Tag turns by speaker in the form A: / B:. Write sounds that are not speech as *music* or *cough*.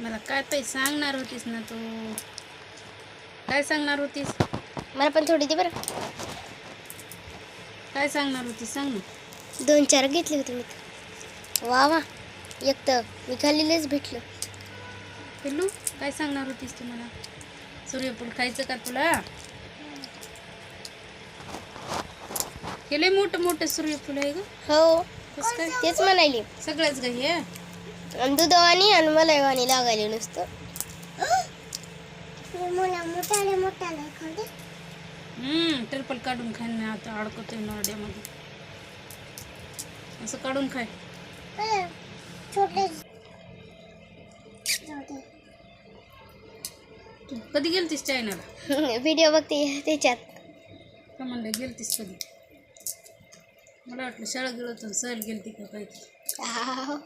A: मला काय ते सांगणार होतीस ना तू? काय सांगणार होतीस?
B: मला पण थोडी दे बरं.
A: काय सांगणार होतीस? सांग ना.
B: दोन चार घेतले होते मी. वा वा. एक तर मी खाल्लेलेच भेटलं.
A: पिल्लू काय सांगणार होतीस तू मला? सूर्यफूल खायचं का तुला? हे लय मोठं मोठं सूर्यफूल आहे ग.
B: हो.
A: कसं काय?
B: तेच म्हणाली.
A: सगळंच ग हे.
B: दुधवाणी आणि मलाईवाणी लागायले नुसतं.
A: हम्म टरपल काढून खाय ना आता अडकतोय नरड्यामध्ये. असं काढून खाय. तू कधी गेलतीस चायनाला *laughs*
B: व्हिडिओ बघते त्याच्यात.
A: का म्हणलं गेलतीस कधी? मला वाटलं शाळा गेलो तर सहल गेलती का काय?
B: आहो.